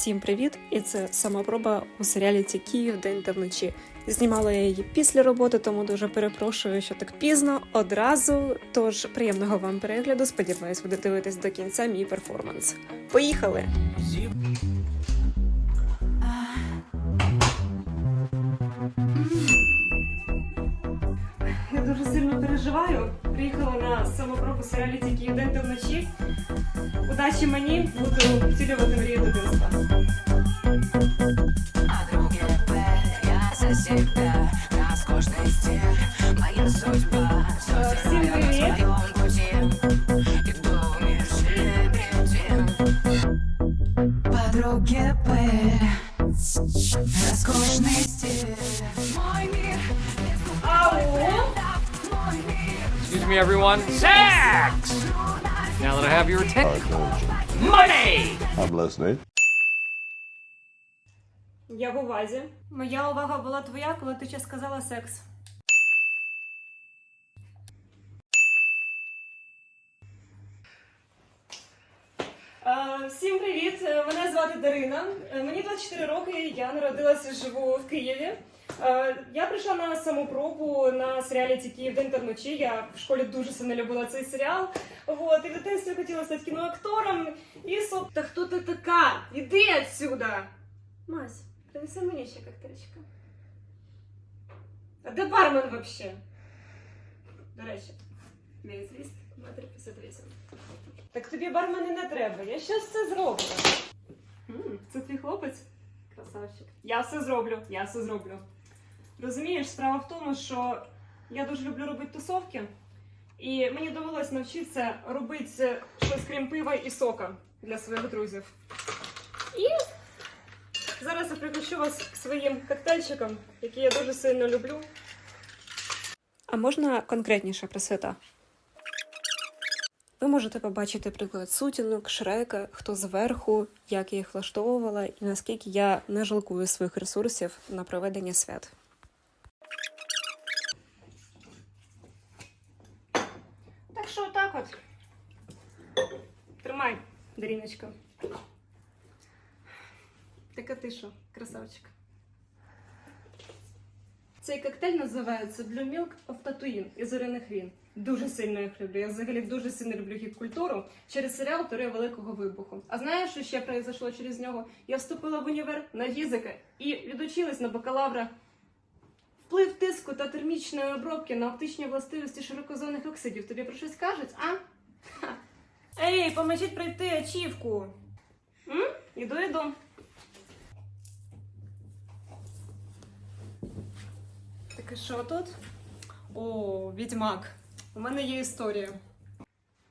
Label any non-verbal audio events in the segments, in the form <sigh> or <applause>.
Всім привіт! І це самопроба у серіалі «Ті Київ день та вночі. Знімала я її після роботи, тому дуже перепрошую, що так пізно одразу. Тож приємного вам перегляду. Сподіваюсь, ви дивитесь до кінця мій перформанс. Поїхали! Я дуже сильно переживаю. Приїхала на самопробу серіалі «Ті Київ день та вночі. Удачі мені буду Excuse me, everyone. Sex! Now that I have your attention. Money! I'm listening. Я в увазі. Моя увага була твоя, коли ти ще сказала секс. Всім привіт! Е, Мене звати Дарина. Е, Мені 24 роки. Я народилася, живу в Києві. Е, Я прийшла на самопробу на серіалі «Ті Київ день та вночі. Я в школі дуже сильно любила цей серіал. Вот, і в дитинстві хотіла стати кіноактором. І соп. Та хто ти така? Іди отсюда! Мась, принеси мені ще коктейльчика. А де бармен вообще? До речі, мій звіст, матері 58. Так тобі бармени не треба, я щось це зроблю. М, Це твій хлопець? Красавчик. Я все зроблю, я все зроблю. Розумієш, справа в тому, що я дуже люблю робити тусовки, і мені довелось навчитися робити щось крім пива і сока для своїх друзів. І Зараз я пригощу вас своїм коктейльчиком, який я дуже сильно люблю. А можна конкретніше про свята? Ви можете побачити приклад сутінок, шрека, хто зверху, як я їх влаштовувала і наскільки я не жалкую своїх ресурсів на проведення свят. Так що отак от. Тримай, Даріночка. Так а ти що, красавчик? Цей коктейль називається Blue Milk of Tatooine із зоряних він. Дуже сильно їх люблю. Я взагалі дуже сильно люблю гіп-культуру через серіал Теорія Великого Вибуху. А знаєш, що ще произошло через нього? Я вступила в універ на фізика і відучилась на бакалавра. Вплив тиску та термічної обробки на оптичні властивості широкозонних оксидів. Тобі про щось кажуть, а? Ха. Ей, поможіть пройти ачівку. М? Іду, іду. Що тут? О, відьмак. У мене є історія.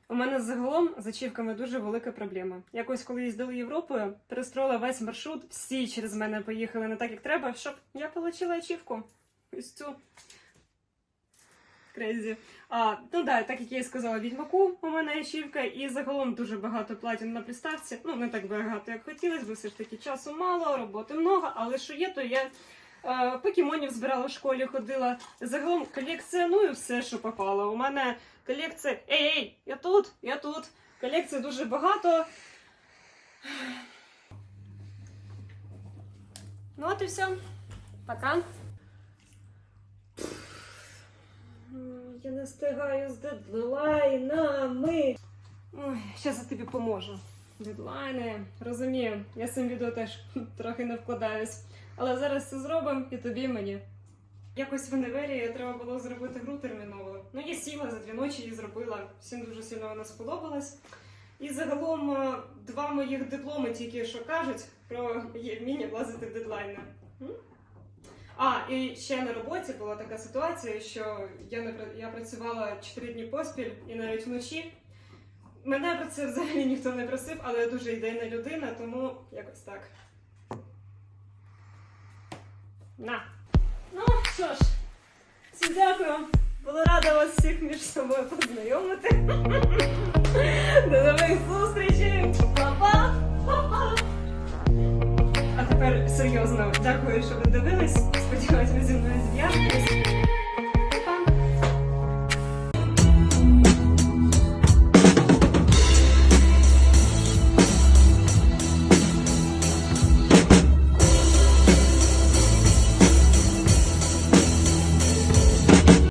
У мене загалом з ачівками дуже велика проблема. Якось, коли їздили Європою, перестроїла весь маршрут, всі через мене поїхали не так, як треба, щоб я отримала ачівку. Ось цю. Крейзі. А, ну да, так як я і сказала, відьмаку у мене ачівка, і загалом дуже багато платін на приставці. Ну, не так багато, як хотілося, бо все ж таки часу мало, роботи много, але що є, то я покемонів збирала в школі, ходила. Загалом колекціоную все, що попало. У мене колекція. Ей, ей, я тут, я тут. Колекцій дуже багато. Ну от і все. Пока. Я не встигаю з дедлайнами. Ой, зараз я тобі поможу. Дедлайни. Розумію, я з цим відео теж <laughs> трохи не вкладаюсь. Але зараз це зробимо і тобі і мені. Якось в універі треба було зробити гру терміново. Ну, я сіла за дві ночі і зробила. Всім дуже сильно вона сподобалась. І загалом е, два моїх дипломи тільки що кажуть про вміння влазити в дедлайни. А, і ще на роботі була така ситуація, що я не я працювала 4 дні поспіль і навіть вночі. Мене про це взагалі ніхто не просив, але я дуже ідейна людина, тому якось так. На. Ну, що ж, всім дякую. Була рада вас всіх між собою познайомити. До нових зустрічей! Па-па! А тепер серйозно, дякую, що ви дивились. Сподіваюсь, ви зі мною зв'яжетесь.